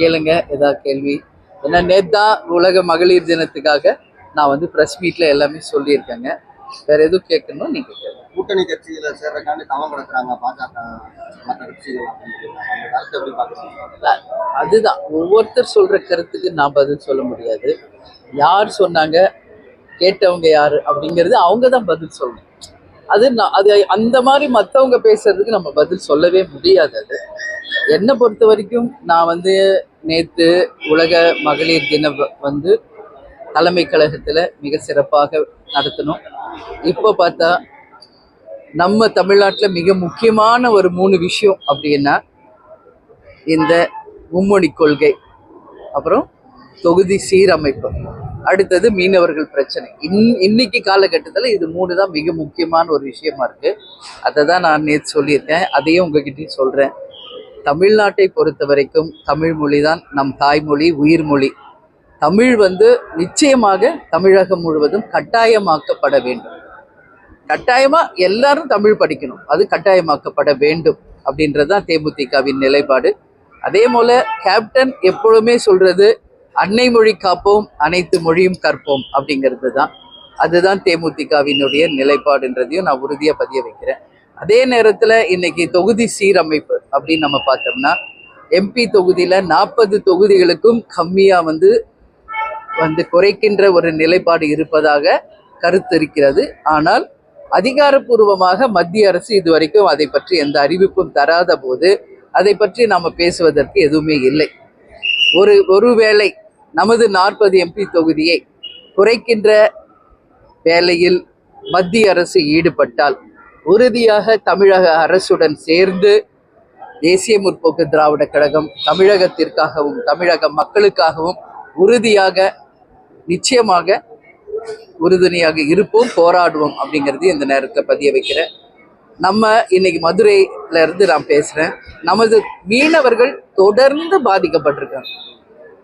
கேளுங்க ஏதாவது கேள்வி. ஏன்னா நேத்தா உலக மகளிர் தினத்துக்காக நான் வந்து ப்ரெஸ் மீட்ல எல்லாமே சொல்லியிருக்கேங்க. வேற எதுவும் கேட்கணும் நீங்க கூட்டணி கட்சியில சேர்றதுக்காண்டி தவம் கிடக்குறாங்க பாஜக மற்ற கட்சிகள் பாக்குறீங்க அதுதான். ஒவ்வொருத்தர் சொல்ற கருத்துக்கு நான் பதில் சொல்ல முடியாது. யார் சொன்னாங்க கேட்டவங்க யாரு அப்படிங்கிறது அவங்க தான் பதில் சொல்லணும். அது நான் அது அந்த மாதிரி மற்றவங்க பேசுறதுக்கு நம்ம பதில் சொல்லவே முடியாது அது. என்னை பொறுத்த வரைக்கும் நான் வந்து நேற்று உலக மகளிர் தினம் வந்து தலைமை கழகத்தில் மிக சிறப்பாக நடத்தணும். இப்போ பார்த்தா நம்ம தமிழ்நாட்டில் மிக முக்கியமான ஒரு மூணு விஷயம் அப்படின்னா இந்த மும்மொழி கொள்கை அப்புறம் தொகுதி சீரமைப்பு அடுத்தது மீனவர்கள் பிரச்சனை. இன் இன்னைக்கு காலகட்டத்தில் இது மூணு தான் மிக முக்கியமான ஒரு விஷயமா இருக்கு. அதை தான் நான் நேற்று சொல்லியிருக்கேன். அதையும் உங்ககிட்டயும் சொல்கிறேன் தமிழ்நாட்டை பொறுத்த வரைக்கும் தமிழ் மொழி தான் நம் தாய்மொழி உயிர்மொழி. தமிழ் வந்து நிச்சயமாக தமிழகம் முழுவதும் கட்டாயமாக்கப்பட வேண்டும். கட்டாயமா எல்லாரும் தமிழ் படிக்கணும். அது கட்டாயமாக்கப்பட வேண்டும் அப்படின்றதுதான் தேமுதிகவின் நிலைப்பாடு. அதே போல கேப்டன் எப்பொழுதுமே சொல்றது அன்னை மொழி காப்போம் அனைத்து மொழியும் கற்போம் அப்படிங்கிறது தான் அதுதான் தேமுதிகவினுடைய நிலைப்பாடுன்றதையும் நான் உறுதியா பதிய வைக்கிறேன். அதே நேரத்தில் இன்னைக்கு தொகுதி சீரமைப்பு அப்படின்னு நம்ம பார்த்தோம்னா எம்பி தொகுதியில் நாற்பது தொகுதிகளுக்கும் கம்மியாக வந்து வந்து குறைக்கின்ற ஒரு நிலைப்பாடு இருப்பதாக கருத்து இருக்கிறது. ஆனால் அதிகாரப்பூர்வமாக மத்திய அரசு இதுவரைக்கும் அதை பற்றி எந்த அறிவிப்பும் தராத போது அதை பற்றி நாம் பேசுவதற்கு எதுவுமே இல்லை. ஒரு ஒருவேளை நமது நாற்பது எம்பி தொகுதியை குறைக்கின்ற வேலையில் மத்திய அரசு ஈடுபட்டால் உறுதியாக தமிழக அரசுடன் சேர்ந்து தேசிய முற்போக்கு திராவிட கழகம் தமிழகத்திற்காகவும் தமிழக மக்களுக்காகவும் உறுதியாக நிச்சயமாக உறுதுணையாக இருப்போம் போராடுவோம் அப்படிங்கிறது இந்த நேரத்தை பதிய வைக்கிறேன் நம்ம இன்னைக்கு மதுரையில இருந்து நான் பேசுறேன். நமது மீனவர்கள் தொடர்ந்து பாதிக்கப்பட்டிருக்காங்க.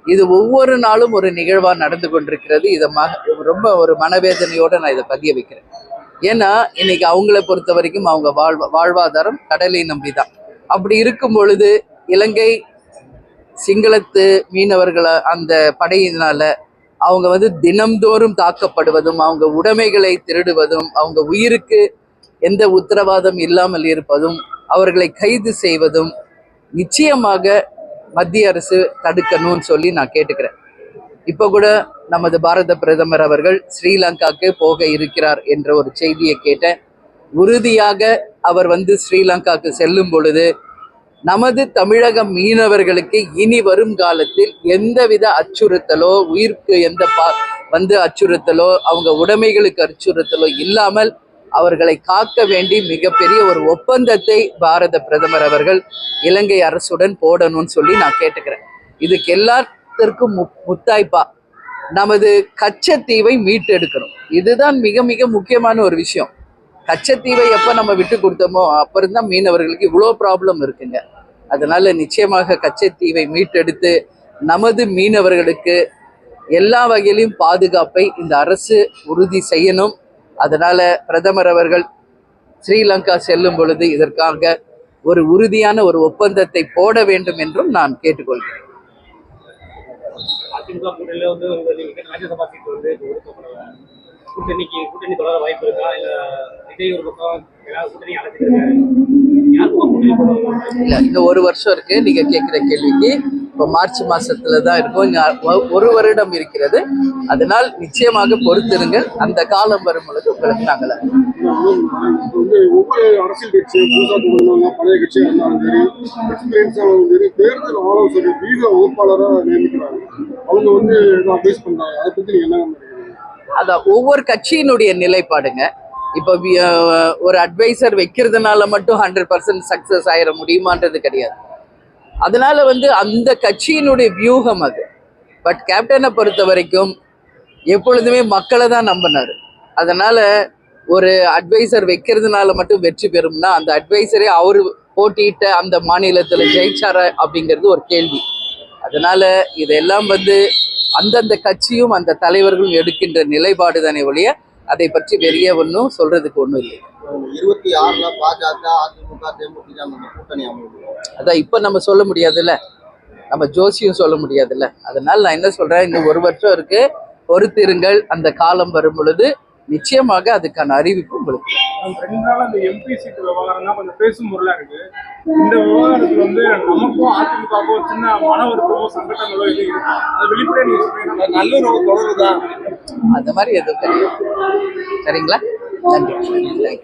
இது ஒவ்வொரு நாளும் ஒரு நிகழ்வா நடந்து கொண்டிருக்கிறது. இதை ம ரொம்ப ஒரு மனவேதனையோட நான் இதை பதிய வைக்கிறேன். ஏன்னா இன்னைக்கு அவங்கள பொறுத்த வரைக்கும் அவங்க வாழ்வா வாழ்வாதாரம் கடலை நம்பி தான் அப்படி இருக்கும் பொழுது இலங்கை சிங்களத்து மீனவர்களை அந்த படையினால அவங்க வந்து தினம்தோறும் தாக்கப்படுவதும் அவங்க உடைமைகளை திருடுவதும் அவங்க உயிருக்கு எந்த உத்தரவாதம் இல்லாமல் இருப்பதும் அவர்களை கைது செய்வதும் நிச்சயமாக மத்திய அரசு தடுக்கணும்னு சொல்லி நான் கேட்டுக்கிறேன். இப்போ கூட நமது பாரத பிரதமர் அவர்கள் ஸ்ரீலங்காக்கு போக இருக்கிறார் என்ற ஒரு செய்தியை கேட்டேன். உறுதியாக அவர் வந்து ஸ்ரீலங்காக்கு செல்லும் பொழுது நமது தமிழக மீனவர்களுக்கு இனி வரும் காலத்தில் எந்தவித அச்சுறுத்தலோ உயிர்க்கு எந்த பா வந்து அச்சுறுத்தலோ அவங்க உடைமைகளுக்கு அச்சுறுத்தலோ இல்லாமல் அவர்களை காக்க வேண்டி மிகப்பெரிய ஒரு ஒப்பந்தத்தை பாரத பிரதமர் அவர்கள் இலங்கை அரசுடன் போடணும்னு சொல்லி நான் கேட்டுக்கிறேன். இதுக்கு எல்லாத்திற்கும் மு முத்தாய்ப்பா. நமது கச்சத்தீவை மீட்டெடுக்கணும். இதுதான் மிக மிக முக்கியமான ஒரு விஷயம். கச்சத்தீவை எப்போ நம்ம விட்டு கொடுத்தோமோ அப்புறம் தான் மீனவர்களுக்கு இவ்வளோ ப்ராப்ளம் இருக்குங்க. அதனால் நிச்சயமாக கச்சத்தீவை மீட்டெடுத்து நமது மீனவர்களுக்கு எல்லா வகையிலும் பாதுகாப்பை இந்த அரசு உறுதி செய்யணும். அதனால் பிரதமர் அவர்கள் ஸ்ரீலங்கா செல்லும் பொழுது இதற்காக ஒரு உறுதியான ஒரு ஒப்பந்தத்தை போட வேண்டும் என்றும் நான் கேட்டுக்கொள்கிறேன். அதிமுக கூட்டணியில வந்து நீங்க ராஜ்யசபா சீட் வந்து ஒதுக்கப்படல. கூட்டணிக்கு கூட்டணி தொடர வாய்ப்பு இருக்கா? இல்ல விஜய் ஒரு பக்கம் ஏதாவது கூட்டணி அழைச்சிருக்காரு யாருக்கும் கூட்டணி இல்ல இன்னும் ஒரு வருஷம் இருக்கு. நீங்க கேட்கிற கேள்விக்கு இப்போ மார்ச் மாசத்துல தான் இருக்கும். ஒரு வருடம் இருக்கிறது. அதனால் நிச்சயமாக பொறுத்திருங்கள். அந்த காலம் வரும் பொழுது உங்களுக்கு நாங்கள் இப்போ வந்து ஒவ்வொரு அரசியல் கட்சி புதுசாக தொடங்கினாங்க பழைய கட்சியாக இருந்தாலும் சரி எக்ஸ்பீரியன்ஸாகவும் சரி தேர்தல் ஆலோசனை வீக வகுப்பாளராக நியமிக்கிறாங்க. அவங்க வந்து அதை என்ன அதான் ஒவ்வொரு கட்சியினுடைய நிலைப்பாடுங்க. இப்போ ஒரு அட்வைசர் வைக்கிறதுனால மட்டும் ஹண்ட்ரட் பர்சன்ட் சக்ஸஸ் ஆயிட முடியுமான்றது கிடையாது. அதனால வந்து அந்த கட்சியினுடைய வியூகம் அது. பட் கேப்டனை பொறுத்த வரைக்கும் எப்பொழுதுமே மக்களை தான் நம்பினாரு. அதனால ஒரு அட்வைசர் வைக்கிறதுனால மட்டும் வெற்றி பெறும்னா அந்த அட்வைசரே அவர் போட்டியிட்ட அந்த மாநிலத்தில் ஜெயிச்சாரா அப்படிங்கிறது ஒரு கேள்வி. அதனால இதெல்லாம் வந்து அந்தந்த கட்சியும் அந்த தலைவர்களும் எடுக்கின்ற நிலைப்பாடு தானே ஒழிய அதை பற்றி பெரிய ஒன்றும் சொல்றதுக்கு ஒன்றும் இல்லை. இருபத்தி ஆறுல பாஜக அதிமுக தேமுதிக அந்த கூட்டணி அதான் இப்போ நம்ம சொல்ல முடியாதுல்ல. நம்ம ஜோசியம் சொல்ல முடியாதுல்ல. அதனால நான் என்ன சொல்றேன் இன்னும் ஒரு வருஷம் இருக்கு. பொறுத்திருங்கள். அந்த காலம் வரும் பொழுது நிச்சயமாக அதுக்கான அறிவிப்பு உங்களுக்கு. ரெண்டு நாள் அந்த எம்பி சீட் விவகாரம் தான் கொஞ்சம் பேசும் பொருளா இருக்கு. இந்த விவகாரத்துல வந்து நமக்கும் அதிமுகவுக்கும் சின்ன வருத்தமோ சங்கடங்களோ இருக்கு அதை வெளிப்படையா நீங்க சொல்றீங்க நல்லுறவு தொடருதான் அந்த மாதிரி எதுவும் கிடையாது சரிங்களா? நன்றி.